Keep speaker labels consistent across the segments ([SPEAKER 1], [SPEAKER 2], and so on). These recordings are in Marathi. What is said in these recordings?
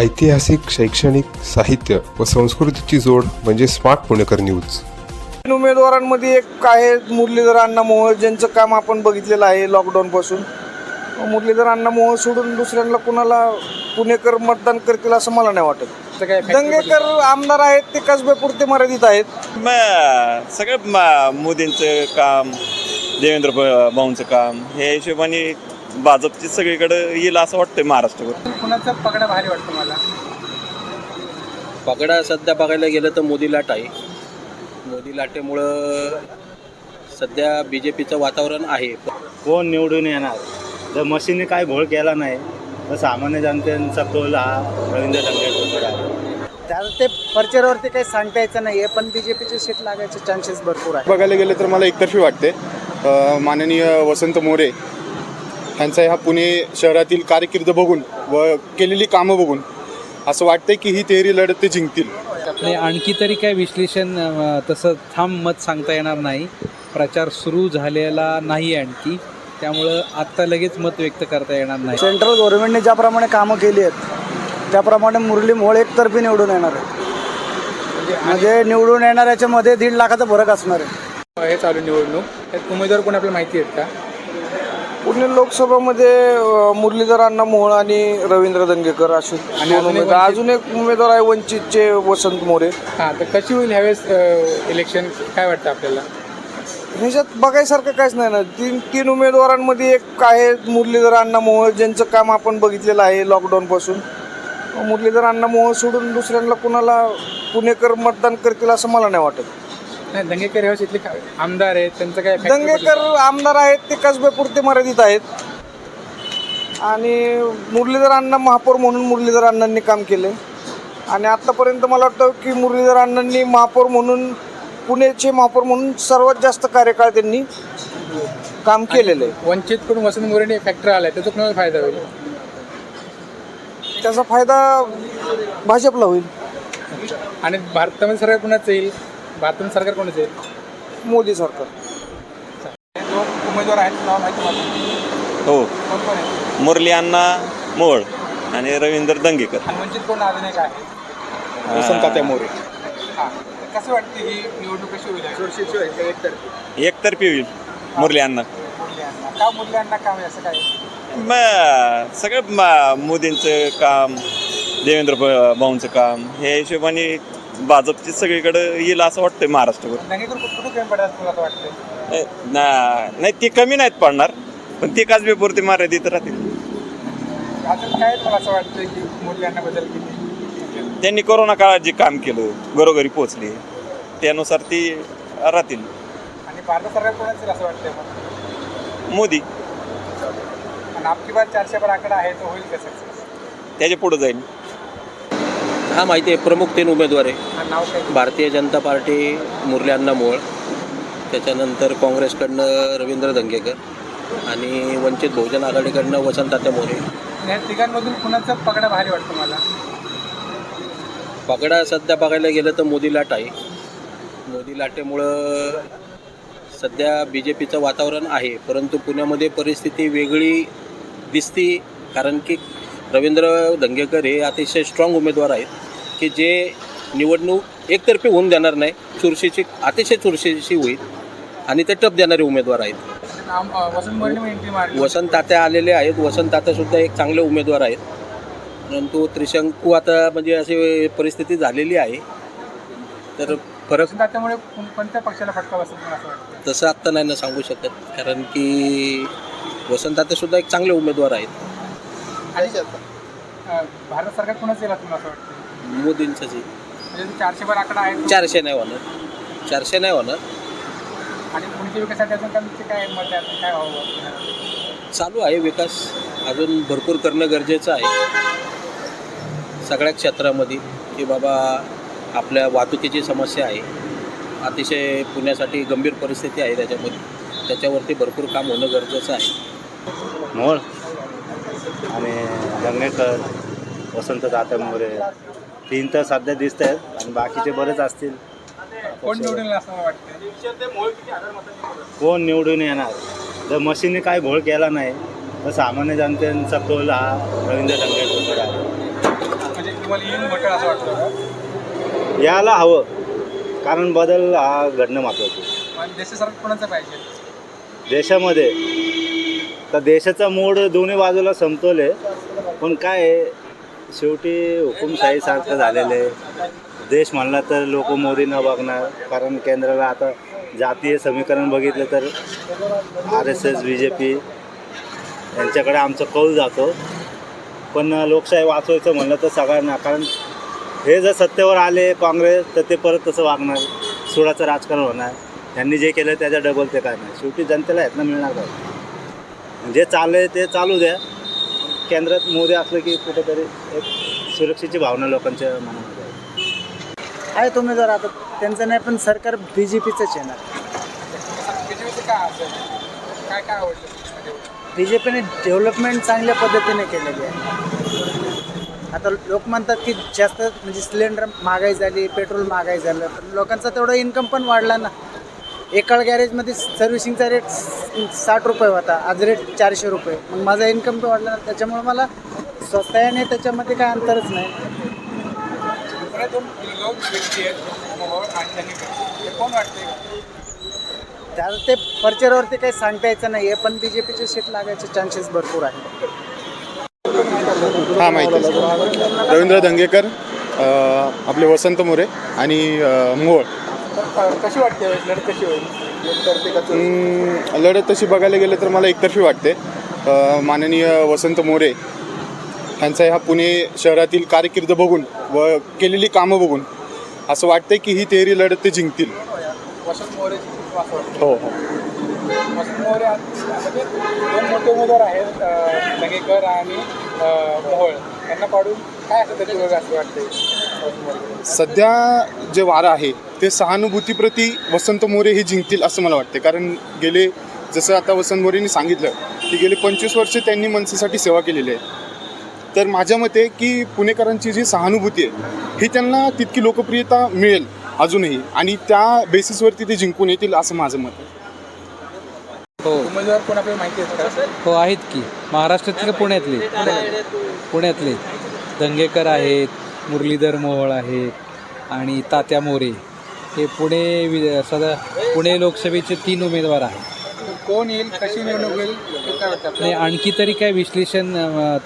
[SPEAKER 1] ऐतिहासिक शैक्षणिक साहित्य व संस्कृतीची जोड म्हणजे स्मार्ट पुणेकर न्यूज.
[SPEAKER 2] उमेदवारांमध्ये एक आहे मुरलीधर अण्णा मोहोळ ज्यांचं काम आपण बघितलेलं आहे लॉकडाऊनपासून मुरलीधर अण्णा मोहोळ सोडून दुसऱ्यांना कुणाला पुणेकर मतदान करतील असं मला नाही वाटत. दंगेकर आमदार आहेत ते कसब्यापुरते मर्यादित आहेत.
[SPEAKER 3] म- सगळं मोदींचं काम देवेंद्र भाऊंचं काम ह्या हिशोबाने भाजपची सगळीकडे येईल असं वाटतंय महाराष्ट्रावर
[SPEAKER 4] कुणाचा पगडा भारी वाटतो मला
[SPEAKER 5] पगडा सध्या बघायला गेलं तर मोदी लाट आहे. मोदी लाटेमुळं सध्या बी जे पीचं वातावरण आहे.
[SPEAKER 6] कोण निवडून येणार? जर मशीनने काय घोळ केला नाही तर सामान्य जनतेचा कौल हा रवींद्र धंगेकर आहे.
[SPEAKER 4] त्याला ते प्रचारावरती काही सांगता यायचं नाही आहे पण बी जे पीचे सीट लागायचे चान्सेस भरपूर आहे
[SPEAKER 7] बघायला गेलं तर मला एकतर्फी वाटते. अ, माननीय वसंत मोरे यांचा ह्या पुणे शहरातील कारकीर्द बघून व केलेली कामं बघून असं वाटतंय की ही तेरी लढत ते जिंकतील.
[SPEAKER 8] नाही आणखी तरी काय विश्लेषण तसं थांब मत सांगता येणार नाही. प्रचार सुरू झालेला नाही आणखी. त्यामुळं आत्ता लगेच मत व्यक्त करता येणार नाही.
[SPEAKER 4] सेंट्रल गव्हर्नमेंटने ज्याप्रमाणे कामं केली आहेत त्याप्रमाणे मुरली मोहोळ एकतर्फी निवडून येणार आहे म्हणजे निवडून येणाऱ्याच्या दीड लाखाचा फरक असणार आहे.
[SPEAKER 9] हे चालू निवडणूक. त्यात उमेदवार कोण आपल्याला माहिती आहेत का?
[SPEAKER 2] पुणे लोकसभामध्ये मुरलीधर अण्णा मोहोळ आणि रवींद्र दंगेकर असे
[SPEAKER 9] आणि
[SPEAKER 2] दोन
[SPEAKER 9] अजून एक
[SPEAKER 2] उमेदवार
[SPEAKER 9] वंचित-
[SPEAKER 2] अजून एक उमेदवार आहे वंचितचे वसंत मोरे.
[SPEAKER 9] हां तर कशी होईल ह्यावेळेस इलेक्शन काय वाटतं आपल्याला?
[SPEAKER 2] ह्याच्यात बघायसारखं काहीच नाही ना. तीन तीन उमेदवारांमध्ये एक आहे मुरलीधर अण्णा मोहोळ ज्यांचं काम आपण बघितलेलं आहे लॉकडाऊनपासून मुरलीधर अण्णा मोहोळ सोडून दुसऱ्यांना कुणाला पुणेकर मतदान करतील असं मला नाही वाटत.
[SPEAKER 9] नाही दंगेकर ह्यावेळेस इथले आमदार आहेत त्यांचं काय
[SPEAKER 2] दंगेकर आमदार आहेत ते कसब्यापुरते मर्यादित आहेत. आणि मुरलीधर अण्णा महापौर म्हणून मुरलीधर अण्णांनी काम केले. आणि आत्तापर्यंत मला वाटतं की मुरलीधर अण्णांनी महापौर म्हणून पुण्याचे महापौर म्हणून सर्वात जास्त कार्यकाळ त्यांनी काम केलेलं आहे.
[SPEAKER 9] वंचितकडून वसंत मोरेने फॅक्टर आलाय त्याचा कोणाला फायदा होईल?
[SPEAKER 2] त्याचा फायदा भाजपला होईल.
[SPEAKER 9] आणि भारतामध्ये सरकार कोणाचं येईल? भारतामध्ये सरकार कोणाचं येईल
[SPEAKER 2] मोदी सरकार.
[SPEAKER 9] उमेदवार आहेत नाव माहिती मला.
[SPEAKER 3] हो.
[SPEAKER 9] कोण कोण आहे
[SPEAKER 3] मुरली अण्णा मोळ आणि रवींद्र दंगेकर.
[SPEAKER 9] आणि वंचित कोण आहे?
[SPEAKER 7] वसंत मोरे.
[SPEAKER 9] हां. कसं वाटतं ही निवडणूक कशी होईल? चुरशीची होईल का एकतर्फी?
[SPEAKER 3] एकतर्फी होईल मुरली अण्णा.
[SPEAKER 9] मुरल्यांना का काम आहे असं काय?
[SPEAKER 3] म- सगळं म- मोदींचं काम देवेंद्र भ- भाऊंचं काम ह्या हिशोबाने भाजपची सगळीकडे येईल असं वाटतंय महाराष्ट्रावर
[SPEAKER 9] दंगेकर कुठं कुठं कमी पडतात तुला असं
[SPEAKER 3] ए, ना- नाही ते कमी नाहीत पडणार पण ते काजबेपुरते मर्यादित राहतील.
[SPEAKER 9] अजून काय असं वाटतं की बदल किती?
[SPEAKER 3] त्यांनी कोरोना काळात जे काम केलं घरोघरी पोचले त्यानुसार ती राहतील.
[SPEAKER 9] आणि भारत सरकार कोणाच येईल असं वाटतंय
[SPEAKER 3] मोदी.
[SPEAKER 9] आणि आपली बार चारशे पर आकडा आहे तो होईल का सक्सेस
[SPEAKER 3] त्याच्या पुढे जाईल.
[SPEAKER 5] हा माहिती आहे प्रमुख तीन उमेदवार आहे. भारतीय जनता पार्टी मुरली अण्णा मोळ. त्याच्यानंतर काँग्रेसकडनं रवींद्र धंगेकर आणि वंचित बहुजन आघाडीकडनं वसंत मोरे.
[SPEAKER 9] या तिघांमधून कुणाचा पगडा भारी वाटतो मला
[SPEAKER 5] पगडा सध्या बघायला गेलं तर मोदी लाट आहे. मोदी लाटेमुळं सध्या बी जे पीचं वातावरण आहे परंतु पुण्यामध्ये परिस्थिती वेगळी दिसती कारण की रवींद्र धंगेकर हे अतिशय स्ट्रॉंग उमेदवार आहेत. की जे निवडणूक एकतर्फी होऊन देणार नाही चुरशीची अतिशय चुरशीची होईल आणि ते टप देणारे उमेदवार आहेत.
[SPEAKER 9] वसंत
[SPEAKER 5] तात्या आलेले आहेत. वसंत तात्यासुद्धा एक चांगले उमेदवार आहेत. परंतु त्रिशंकू आता म्हणजे अशी परिस्थिती झालेली आहे. तर फरक
[SPEAKER 9] त्यामुळे कोणत्या पक्षाला फटका वाटतं?
[SPEAKER 5] तसं आत्ता नाही ना सांगू शकत. कारण की वसंत तात्यासुद्धा एक चांगले उमेदवार आहेत.
[SPEAKER 9] भारत सरकार कोणाच येईल मला असं वाटतं?
[SPEAKER 5] मोदींचंच आहे.
[SPEAKER 9] म्हणजे जो चारशे पर आकडा आहे
[SPEAKER 5] चारशे नाही होणार. चारशे नाही होणार.
[SPEAKER 9] आणि पुढच्या विकासासाठी अजून त्यांचे काय मत आहे? अजून काय व्हावं?
[SPEAKER 5] चालू आहे विकास. अजून भरपूर करणं गरजेचं आहे. सगळ्या क्षेत्रामध्ये की बाबा आपल्या वाहतुकीची समस्या आहे. अतिशय पुण्यासाठी गंभीर परिस्थिती आहे त्याच्यामध्ये. त्याच्यावरती भरपूर काम होणं गरजेचं आहे.
[SPEAKER 6] मोळ आणि धंगेकर वसंत दाता मोरे तीन तर सध्या दिसत आहेत आणि बाकीचे बरेच असतील.
[SPEAKER 9] कोण निवडून येईल असं मला वाटतं
[SPEAKER 6] कोण निवडून येणार? जर मशीनने काय घोळ केला नाही तर सामान्य जनतेचा कौल हा रवींद्र धंगेकर आहे.
[SPEAKER 9] म्हणजे तुम्हाला असं वाटतं
[SPEAKER 6] यायला हवं कारण बदल हा घडणं
[SPEAKER 9] कोणाचं पाहिजे?
[SPEAKER 6] देशामध्ये तर देशाचा मूड दोन्ही बाजूला समतोल आहे. पण काय शेवटी हुकुमशाहीसारखं झालेलं आहे. देश म्हणला तर लोक न बघणार. कारण केंद्राला आता जातीय समीकरण बघितलं तर R S S B J P यांच्याकडे आमचा कौल जातो. पण लोकशाही वाचवायचं म्हणलं तर सगळ्यांना कारण हे जर सत्तेवर आले काँग्रेस तर ते परत तसं वागणार. सुडाचं राजकारण होणार. त्यांनी जे केलं त्याच्या डबल ते काय नाही शेवटी जनतेला ह्यातनं मिळणार काय? जे आहे ते चालू द्या. केंद्रात मोदी असलं की कुठेतरी एक सुरक्षेची भावना लोकांच्या मनामध्ये आहे.
[SPEAKER 4] आहे तुम्ही जर आता त्यांचं नाही पण सरकार बी जे पीचंच येणार.
[SPEAKER 9] काय काय काय आवडलं
[SPEAKER 4] बी जे पीने डेव्हलपमेंट चांगल्या पद्धतीने केलेली आहे. आता लोक म्हणतात की जास्त म्हणजे सिलेंडर महागाई झाली पेट्रोल महागाई झालं पण लोकांचा तेवढा इन्कम पण वाढला ना. एकाळ गॅरेजमध्ये सर्व्हिसिंगचा रेट साठ रुपये होता. आज रेट चारशे रुपये. मग माझा इन्कम पण वाढला. त्याच्यामुळं त्याच्यामुळे मला स्वस्त आहे त्याच्यामध्ये काय अंतरच नाही. त्याला ते फर्चरवरती काही सांगता यायचं नाही आहे पण बी जे पीचे सीट लागायचे चान्सेस भरपूर आहेत.
[SPEAKER 7] हा माहिती आहे. रवींद्र दंगेकर आपले वसंत मोरे आणि अ, मोहोळ
[SPEAKER 9] कशी वाटते लढत कशी होईल?
[SPEAKER 7] अं, लढत तशी बघायला गेलं तर मला एकतर्फी वाटते. अ, माननीय वसंत मोरे ह्यांचा ह्या पुणे शहरातील कारकीर्द बघून व केलेली कामं बघून असं वाटतंय की ही तेरी लढत ते जिंकतील.
[SPEAKER 9] वसंत मोरेची असं वाटतं
[SPEAKER 7] हो हो.
[SPEAKER 9] वसंत मोरे आज- म्हणजे दोन मोठे उमेदवार आहेत अं, धंगेकर आणि अं, मोहोळ. पाडून काय असं त्याची असं मोरे
[SPEAKER 7] सध्या जे वारं आहे ते सहानुभूतीप्रती वसंत मोरे हे जिंकतील असं मला वाटते कारण गेले जसं आता वसंत मोरेंनी सांगितलं की गेले पंचवीस वर्ष त्यांनी मनसेसाठी सेवा केलेली आहे. तर माझ्या मते की पुणेकरांची जी सहानुभूती आहे ही त्यांना तितकी लोकप्रियता मिळेल अजूनही. आणि त्या बेसिसवरती ते जिंकून येतील असं माझं मत आहे.
[SPEAKER 8] हो.
[SPEAKER 9] उमेदवार कोण आपल्याला माहिती आहेत का
[SPEAKER 8] हो आहेत की. महाराष्ट्रातले पुण्यातले. पुण्यातले. दंगेकर आहेत मुरलीधर मोहोळ आहेत आणि तात्या मोरे हे पुणे वि सदा पुणे लोकसभेचे तीन उमेदवार आहेत.
[SPEAKER 9] कोण येईल? कशी निवडणूक वाटतं
[SPEAKER 8] नाही आणखी तरी काय विश्लेषण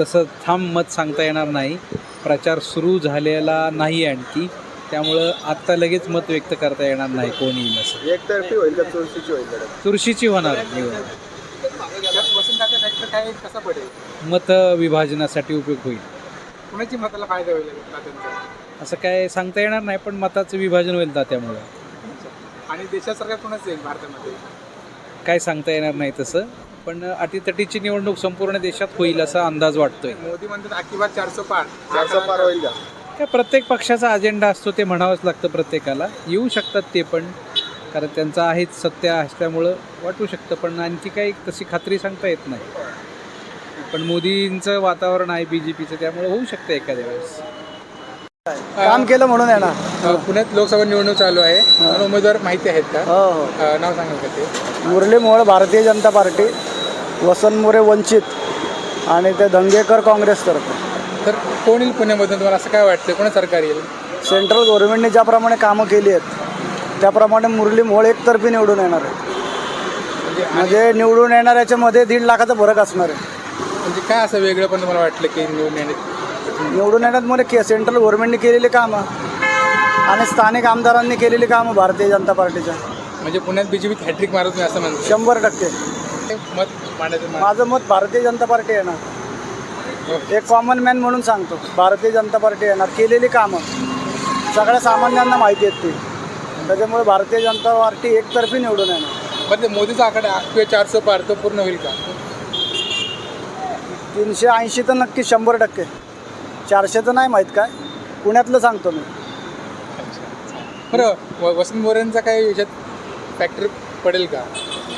[SPEAKER 8] तसं ठाम मत सांगता येणार नाही. प्रचार सुरू झालेला नाही आणखी. त्यामुळं आत्ता लगेच मत व्यक्त करता येणार नाही कोण येईल असं.
[SPEAKER 2] एकतर्फी होईल चुरशीची होईल
[SPEAKER 8] चुरशीची होणार. मत विभाजनासाठी उपयोग होईल.
[SPEAKER 9] कुणाची मताला फायदा होईल
[SPEAKER 8] असं काय सांगता येणार नाही पण मताचं विभाजन होईल त्यामुळं
[SPEAKER 9] आणि देशात सरकार कोणाचं येईल भारतामध्ये?
[SPEAKER 8] काय सांगता येणार नाही तसं पण अटीतटीची निवडणूक संपूर्ण देशात होईल असा अंदाज वाटतोय.
[SPEAKER 9] मोदी म्हणतात अकिबात चारशो पार.
[SPEAKER 2] चारशे पार होईल का?
[SPEAKER 8] काय प्रत्येक पक्षाचा अजेंडा असतो ते म्हणावंच लागतं प्रत्येकाला. येऊ शकतात ते पण कारण त्यांचं आहेच सत्य असल्यामुळं वाटू शकतं पण आणखी काही तशी खात्री सांगता येत नाही. पण मोदींचं वातावरण आहे बी जे पीचं त्यामुळे होऊ शकतं एखाद्या वेळेस.
[SPEAKER 4] काम केलं म्हणून येणार
[SPEAKER 9] अ, पुण्यात लोकसभा निवडणूक चालू आहे. मला उमेदवार माहिती आहेत का?
[SPEAKER 4] हो हो.
[SPEAKER 9] अ, नाव सांगाल का ते?
[SPEAKER 4] मुरली मोहोळ भारतीय जनता पार्टी वसंत मोरे वंचित आणि ते दंगेकर काँग्रेसतर्फे
[SPEAKER 9] तर कोण येईल पुण्यामधून? तुम्हाला असं काय वाटतं कोण सरकार येईल?
[SPEAKER 4] सेंट्रल गव्हर्नमेंटने ज्याप्रमाणे कामं केली आहेत त्याप्रमाणे मुरली मोहोळ एकतर्फी निवडून येणार आहे म्हणजे निवडून येणाऱ्याच्या मध्ये दीड लाखाचा फरक असणार आहे.
[SPEAKER 9] म्हणजे काय असं वेगळं पण तुम्हाला वाटलं की निवडून येण्यात
[SPEAKER 4] निवडून येण्यात मध्ये के सेंट्रल गव्हर्नमेंटने केलेली कामं. आणि स्थानिक आमदारांनी केलेली कामं भारतीय जनता पार्टीच्या.
[SPEAKER 9] म्हणजे पुण्यात बीजेपी हॅट्रिक मारत नाही असं म्हणतो
[SPEAKER 4] शंभर टक्के.
[SPEAKER 9] मत मांडायचं
[SPEAKER 4] माझं मत भारतीय जनता पार्टी येणार एक कॉमन मॅन म्हणून सांगतो. भारतीय जनता पार्टी येणार केलेली कामं. सगळ्या सामान्यांना माहिती आहेत ती. त्याच्यामुळे भारतीय जनता पार्टी एकतर्फी निवडून येणार.
[SPEAKER 9] बरं ते मोदीचा आकडा किंवा चारशे पार तो पूर्ण होईल का?
[SPEAKER 4] तीनशे ऐंशी तर नक्की शंभर टक्के. चारशेचं नाही माहीत काय. पुण्यातलं सांगतो मी.
[SPEAKER 9] बरं व- वसंत मोरेंचा काही याच्यात फॅक्टरी पडेल का?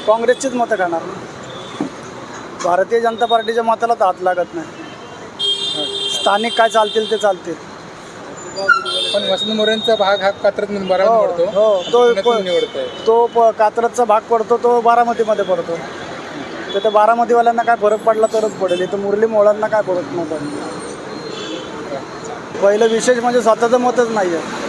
[SPEAKER 4] काँग्रेसचीच मतं खाणार भारतीय जनता पार्टीच्या मताला तर हात लागत नाही. स्थानिक काय चालतील ते चालतील.
[SPEAKER 9] पण वसंत मोरेंचा भाग हा कात्रत बरा
[SPEAKER 4] हो,
[SPEAKER 9] निवडतो
[SPEAKER 4] हो, तो-
[SPEAKER 9] पुण्यातून आहे
[SPEAKER 4] तो प कात्रजचा भाग पडतो तो बारामतीमध्ये पडतो. तर त्या बारामतीवाल्यांना काय फरक पडला तरच पडेल. इथं मुरली मोळांना काय फरक नाही पडला पहिलं विशेष म्हणजे स्वतःचं मतच नाही आहे